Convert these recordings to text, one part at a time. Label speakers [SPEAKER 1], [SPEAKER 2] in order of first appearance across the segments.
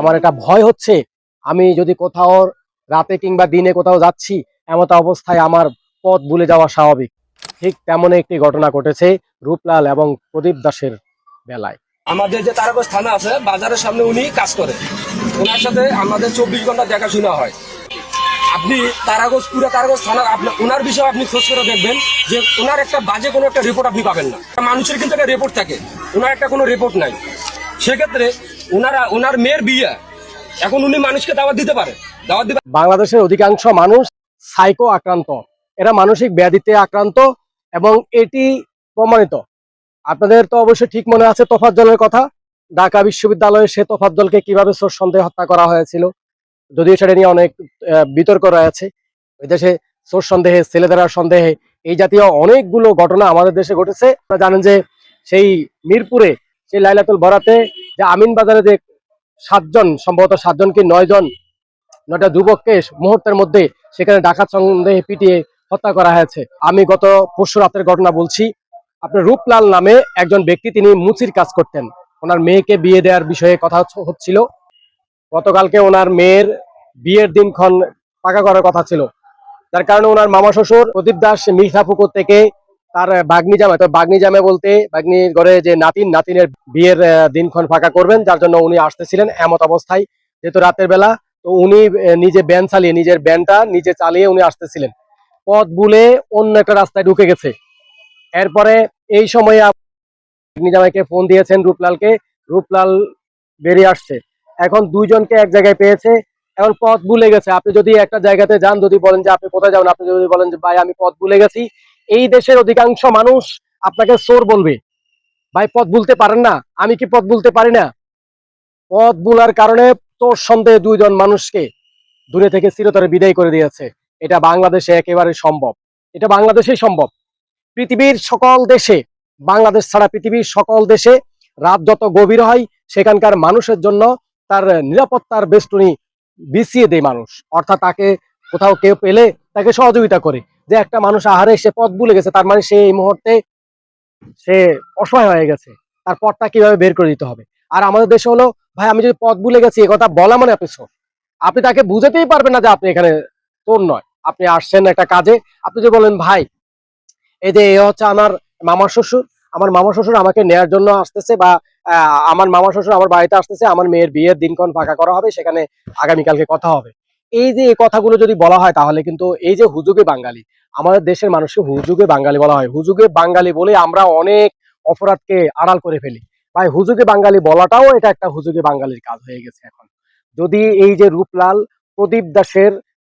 [SPEAKER 1] আমার একটা ভয় হচ্ছে, আমি যদি কোথাও রাতে কিংবা দিনে কোথাও যাচ্ছি, এমত অবস্থায় আমার পথ ভুলে যাওয়া স্বাভাবিক। ঠিক তেমন একটি ঘটনা ঘটেছে রূপলাল এবং প্রদীপ দাসের বেলায়।
[SPEAKER 2] আমাদের যে তারাগঞ্জ থানা আছে, বাজারের সামনে উনি কাজ করে। ওনার সাথে আমাদের চব্বিশ ঘণ্টা দেখাশোনা হয়। আপনি তারাগঞ্জ পুরো তারাগঞ্জ থানার আপনার ওনার বিষয়ে আপনি খোঁজ করে দেখবেন যে ওনার একটা বাজে কোনো একটা রিপোর্ট আপনি পাবেন না। মানুষের কিন্তু একটা রিপোর্ট থাকে ওনার একটা কোনো রিপোর্ট নাই। সেক্ষেত্রে ওনারা ওনার মেয়ের বিয়ে। এখন উনি মানুষকে দাওয়াত দিতে পারে। দাওয়াত
[SPEAKER 1] বাংলাদেশের অধিকাংশ মানুষ সাইকো আক্রান্ত। এরা মানসিক ব্যাধিতে আক্রান্ত এবং এটি প্রমাণিত। আপনাদের তো অবশ্যই ঠিক মনে আছে তোফাজ্জলের কথা। ঢাকা বিশ্ববিদ্যালয়ে সে তোফাজ্জলকে কীভাবে সোর সন্দেহে হত্যা করা হয়েছিল, যদিও সেটা নিয়ে অনেক বিতর্ক রয়েছে। ওই দেশে সোর সন্দেহে, ছেলেদের সন্দেহে, এই জাতীয় অনেকগুলো ঘটনা আমাদের দেশে ঘটেছে। আপনারা জানেন যে সেই মিরপুরে, সেই লাইলাতুল বরাতে যে আমিন বাজারে যে সাতজন, সম্ভবত সাতজন কি নয় জন নয়টা যুবককে মুহূর্তের মধ্যে সেখানে ডাকাত সন্দেহে পিটিয়ে হত্যা করা হয়েছে। আমি গত পরশু রাতের ঘটনা বলছি, আপনার রূপলাল নামে একজন ব্যক্তি তিনি মুচির কাজ করতেন। ওনার মেয়েকে বিয়ে দেওয়ার বিষয়ে কথা হচ্ছিল। গতকালকে ওনার মেয়ের বিয়ের দিনক্ষণ পাকা করার কথা ছিল। যার কারণে ওনার মামা শ্বশুর প্রদীপ দাস মিঠাপুকুর থেকে তার বাগনি জামে তো বাগনি জামে বলতে বাগনির ঘরে যে নাতিন, নাতিনের বিয়ের দিনক্ষণ ফাঁকা করবেন, যার জন্য উনি আসতেছিলেন এমত অবস্থায়, যেহেতু রাতের বেলা। তো উনি নিজে ব্যান চালিয়ে, নিজের ব্যানটা নিজে চালিয়ে উনি আসতেছিলেন। পথ বুলে অন্য একটা রাস্তায় ঢুকে গেছে। এরপরে এই সময়ে আপ- নিজামাইকে ফোন দিয়েছেন রূপলালকে। রূপলাল বেরিয়ে আসছে। এখন দুইজনকে এক জায়গায় পেয়েছে। এখন পথ ভুলে গেছে। আপনি যদি একটা জায়গাতে যান, যদি বলেন যে আপনি কোথায় যাবেন, আপনি যদি বলেন যে, ভাই, আমি পথ ভুলে গেছি। এই দেশের অধিকাংশ মানুষ আপনাকে চোর বলবে। ভাই, পথ ভুলতে পারেন না। আমি কি পথ ভুলতে পারি না? পথ ভুলার কারণে তোর সন্দেহে দুইজন মানুষকে দূরে থেকে চিরতরে বিদায় করে দিয়েছে। এটা বাংলাদেশে একেবারে সম্ভব। এটা বাংলাদেশেই সম্ভব। পৃথিবীর সকল দেশে, বাংলাদেশ ছাড়া পৃথিবীর সকল দেশে রাত যত গভীর হয়, সেখানকার মানুষের জন্য তার নিরাপত্তার বেষ্টনী বিছিয়ে দেয় মানুষ। অর্থাৎ তাকে কোথাও কেউ পেলে তাকে সহযোগিতা করে। যে একটা মানুষ আহারে সে পথ ভুলে গেছে, তার মানে সে এই মুহূর্তে সে অসহায় হয়ে গেছে। তার পথটা কীভাবে বের করে দিতে হবে? আর আমাদের দেশে হলো, ভাই আমি যদি পথ ভুলে গেছি কথা বলা মানে আপনি চোর। আপনি তাকে বুঝাতেই পারবেন না যে আপনি এখানে চোর নয়। আপনি আসছেন একটা কাজে। আপনি যদি বলেন ভাই, এই যে এ হচ্ছে আমার মামা শ্বশুর। আমার মামা শ্বশুর আমাকে নেয়ার জন্য আসতেছে বা আমার মামা শ্বশুর আমার বাড়িতে আসতেছে। আমার মেয়ের বিয়ের দিনক্ষণ ফাঁকা করা হবে। সেখানে আগামীকালকে কথা হবে। এই যে এই কথাগুলো যদি বলা হয়, তাহলে কিন্তু এই যে হুজুগে বাঙালি আমাদের দেশের মানুষকে হুজুগে বাঙালি বলা হয়। হুজুগে বাঙালি বলে আমরা অনেক অপরাধকে আড়াল করে ফেলি। ভাই, হুজুগে বাঙালি বলাটাও এটা একটা হুজুগে বাঙালির কাজ হয়ে গেছে এখন। যদি এই যে রূপলাল প্রদীপ দাসের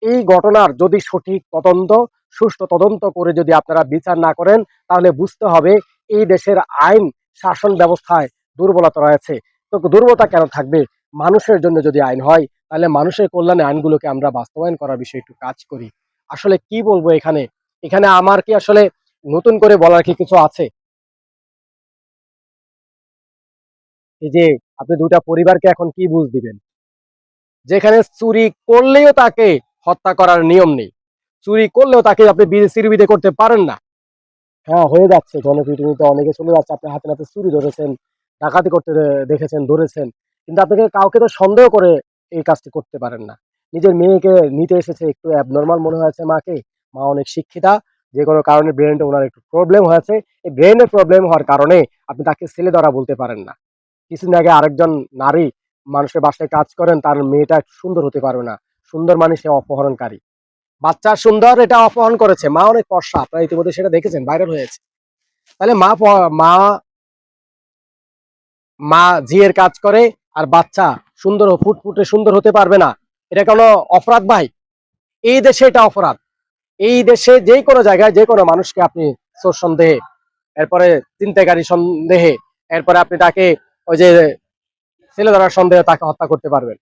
[SPEAKER 1] এই ঘটনার যদি সঠিক তদন্ত, সুষ্ঠু তদন্ত করে যদি আপনারা বিচার না করেন, তাহলে বুঝতে হবে এই দেশের আইন, শাসন ব্যবস্থায় দুর্বলতা রয়েছে। তো দুর্বলতা কেন থাকবে? মানুষের জন্য যদি আইন হয়, তাহলে মানুষের কল্যাণে আইনগুলোকে আমরা বাস্তবায়ন করার বিষয়ে একটু কাজ করি। আসলে কি বলব এখানে? এখানে আমার কি আসলে নতুন করে বলার কি কিছু আছে? এই যে আপনি দুটা পরিবারকে এখন কি বুঝ দিবেন? যেখানে চুরি করলেও তাকে হত্যা করার নিয়ম নেই। চুরি করলেও তাকে আপনি সিরবিদে করতে পারেন না। হ্যাঁ হয়ে যাচ্ছে। গণপিটুনিতে অনেকে চলে যাচ্ছে। আপনি হাতে হাতে চুরি ধরেছেন, ডাকাতি করতে দেখেছেন, ধরেছেন। কিন্তু আপনাকে কাউকে তো সন্দেহ করে এই কাজটি করতে পারেন না। নিজের মেয়েকে নিতে এসেছে, একটু অ্যাবনর্মাল মনে হয়েছে মাকে। মা অনেক শিক্ষিতা, যে কোনো কারণে ব্রেনটা ওনার একটু প্রবলেম হয়েছে। এই ব্রেনের প্রবলেম হওয়ার কারণে আপনি তাকে ছেলে ধরা বলতে পারেন না। কিছুদিন আগে আরেকজন নারী মানুষের বাসায় কাজ করেন, তার মেয়েটা সুন্দর হতে পারবে না। সুন্দর মানে সে অপহরণকারী। বাচ্চা সুন্দর, এটা অপহরণ করেছে। মা অনেক ফর্সা, আপনারা ইতিমধ্যে সেটা দেখেছেন ভাইরাল হয়েছে। তাহলে মা মা মা জিয়ের কাজ করে, আর বাচ্চা সুন্দর ফুটফুটে সুন্দর হতে পারবে না। এটা কোনো অপরাধ ভাই। এই দেশে এটা অপরাধ। এই দেশে যে কোনো জায়গায় যে কোনো মানুষকে আপনি চোর সন্দেহে, এরপরে চিন্তাকারী সন্দেহে, এরপরে আপনি তাকে ওই যে ছেলে ধরার সন্দেহে তাকে হত্যা করতে পারবেন।